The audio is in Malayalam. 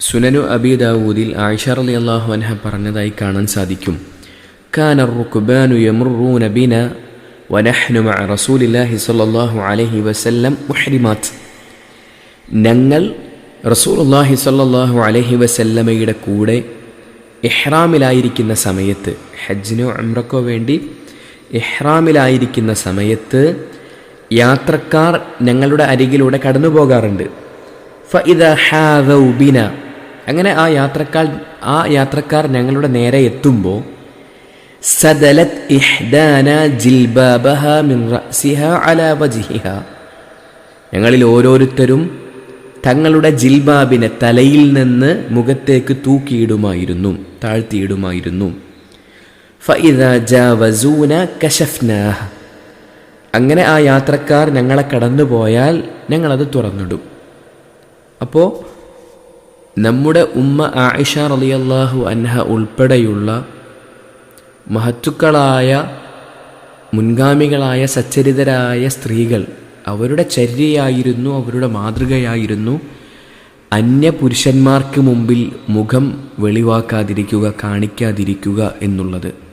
സുനനു അബി ദാവൂദിൽ ആയിഷ അലി അള്ളാഹു അൻഹ പറഞ്ഞതായി കാണാൻ സാധിക്കും. കാന റുക്ബാനു യമറുന ബിന വനഹ്നു മഅ റസൂലില്ലാഹി സല്ലല്ലാഹു അലൈഹി വസല്ലം മുഹ്രിമാത്ത് ഞങ്ങൾ റസൂലുള്ളാഹി സല്ലല്ലാഹു അലൈഹി വസല്ലമയുടെ കൂടെ ഇഹ്റാമിലായിരിക്കുന്ന സമയത്ത് ഹജ്ജിനോ അമ്രക്കോ വേണ്ടി ഇഹ്റാമിലായിരിക്കുന്ന സമയത്ത് യാത്രക്കാർ ഞങ്ങളുടെ അരികിലൂടെ കടന്നു പോകാറുണ്ട് ഫ ഇദ ഹാദൗ അങ്ങനെ ആ യാത്രക്കാർ ആ യാത്രക്കാർ ഞങ്ങളുടെ നേരെ എത്തുമ്പോൾ സദലത് ഇഹ്ദാന മിൻ ഞങ്ങളിൽ ഓരോരുത്തരും തങ്ങളുടെ ജിൽബാബിനെ തലയിൽ നിന്ന് മുഖത്തേക്ക് തൂക്കിയിടുമായിരുന്നു താഴ്ത്തിയിടുമായിരുന്നു. അങ്ങനെ ആ യാത്രക്കാർ ഞങ്ങളെ കടന്നുപോയാൽ ഞങ്ങളത് തുറന്നിടും. അപ്പോൾ നമ്മുടെ ഉമ്മ ആയിഷ റളിയല്ലാഹു അൻഹ ഉൾപ്പെടെയുള്ള മഹത്തുക്കളായ മുൻഗാമികളായ സച്ചരിതരായ സ്ത്രീകൾ അവരുടെ ചര്യയായിരുന്നു അവരുടെ മാതൃകയായിരുന്നു. അന്യ പുരുഷന്മാർക്ക് മുമ്പിൽ മുഖം വെളിവാക്കാതിരിക്കുക കാണിക്കാതിരിക്കുക എന്നുള്ളത്.